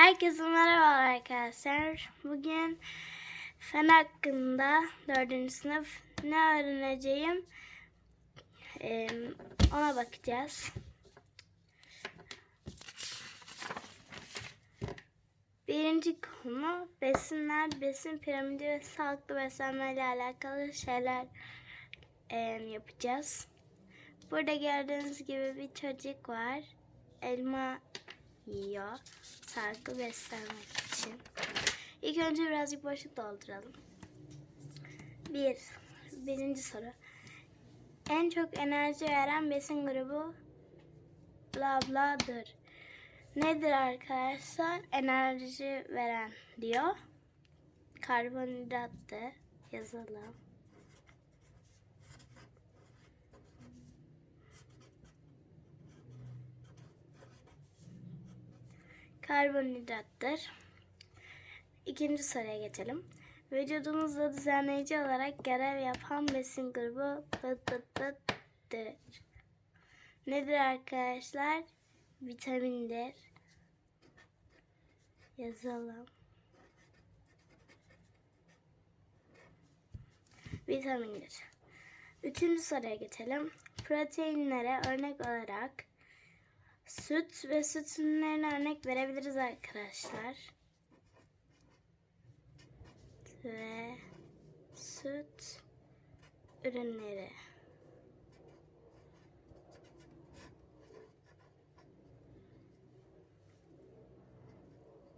Herkese merhaba arkadaşlar. Bugün fen hakkında dördüncü sınıf ne öğreneceğim ona bakacağız. Birinci konu besinler, besin piramidi ve sağlıklı beslenme ile alakalı şeyler yapacağız. Burada gördüğünüz gibi bir çocuk var. Elma yiyor. Sağlıklı beslenmek için. İlk önce birazcık boşluk dolduralım. Bir. Birinci soru. En çok enerji veren besin grubu bla bla'dır. Nedir arkadaşlar? Enerji veren diyor. Karbonhidrattır. Yazalım. Karbonhidrattır. İkinci soruya geçelim. Vücudumuzda düzenleyici olarak görev yapan besin grubu dıt dıt dıttır. Nedir arkadaşlar? Vitamindir. Yazalım. Vitamindir. Üçüncü soruya geçelim. Proteinlere örnek olarak Süt ve süt ürünlerine örnek verebiliriz arkadaşlar. Ve süt ürünleri.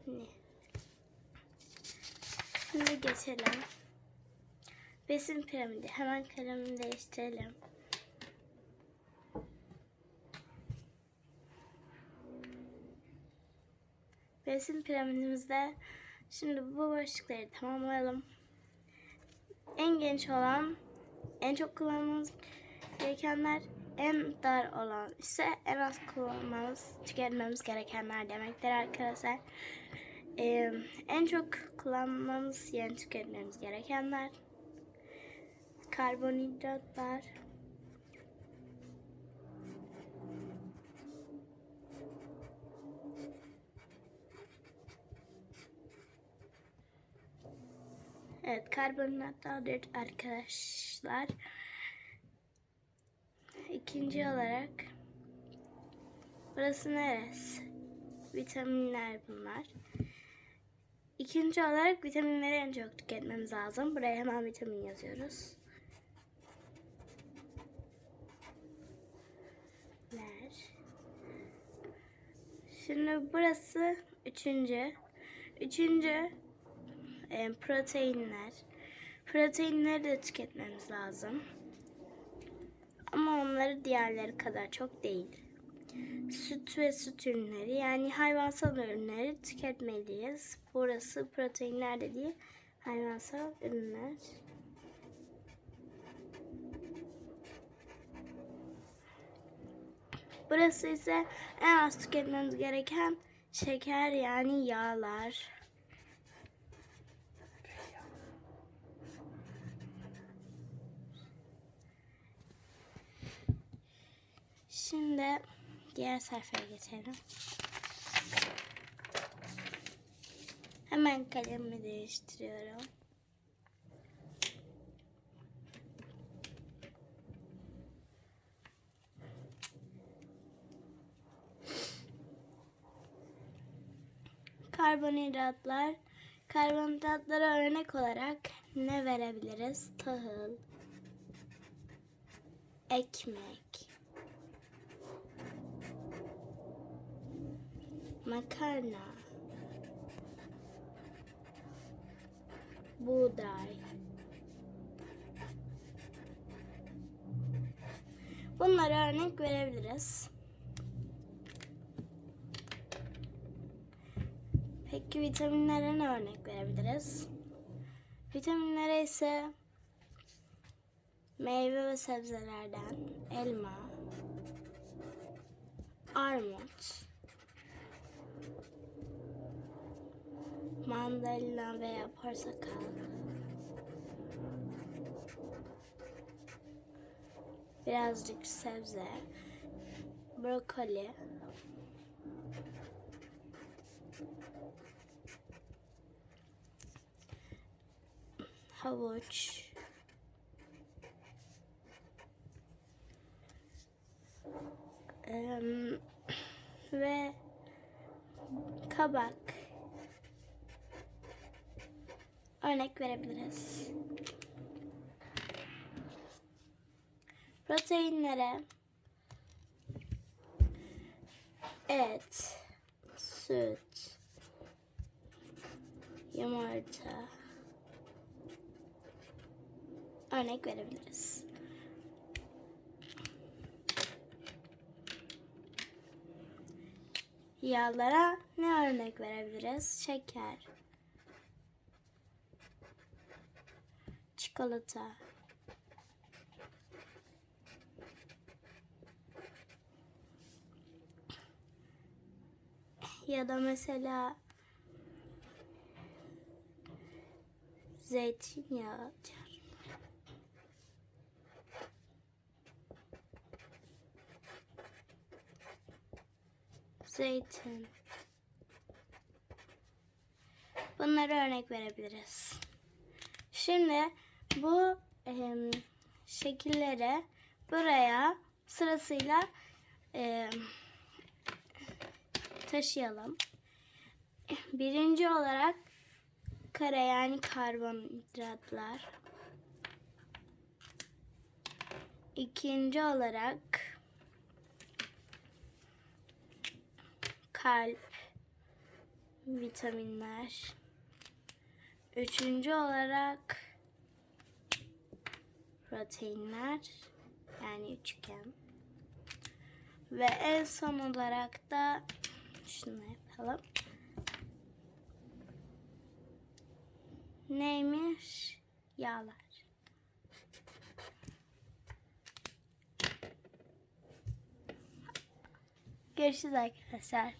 Ne? Şimdi geçelim. Besin piramidi. Hemen kalemimi değiştirelim. Besin piramidimizde şimdi bu başlıkları tamamlayalım. En geniş olan, en çok kullanmamız gerekenler, en dar olan ise en az kullanmamız, tüketmemiz gerekenler demektir arkadaşlar. Ee, en çok kullanmamız, yani tüketmemiz gerekenler, karbonhidratlar, Evet karbonhidratlar arkadaşlar. İkinci olarak burası neresi? Vitaminler bunlar. İkinci olarak vitaminleri en çok tüketmemiz lazım. Buraya hemen vitamin yazıyoruz. Şimdi burası üçüncü. Üçüncü e, proteinler. Proteinleri de tüketmemiz lazım. Ama onları diğerleri kadar çok değil. Süt ve süt ürünleri yani hayvansal ürünleri tüketmeliyiz. Burası proteinler de değil, hayvansal ürünler. Burası ise en az tüketmemiz gereken şeker yani yağlar. Şimdi diğer sayfaya geçelim. Hemen kalemimi değiştiriyorum. Karbonhidratlar. Karbonhidratlara örnek olarak ne verebiliriz? Tahıl, ekmek, makarna, buğday. Bunlara örnek verebiliriz. Peki vitaminlere ne örnek verebiliriz? Vitaminlere ise meyve ve sebzelerden elma, armut, mandalina veya portakal. Birazcık sebze, brokoli, Havuç. Em, ve kabak. Örnek verebiliriz. Proteinlere et, süt, yumurta örnek verebiliriz. Yağlara ne örnek verebiliriz? Şeker, çikolata, ya da mesela zeytinyağı diyorum. Zeytin. Bunları örnek verebiliriz. Şimdi bu em, şekilleri buraya sırasıyla em, taşıyalım. Birinci olarak kare yani karbonhidratlar. İkinci olarak kalp, vitaminler. Üçüncü olarak proteinler yani üçgen. Ve en son olarak da şunu yapalım. Neymiş? Yağlar. Görüşürüz arkadaşlar.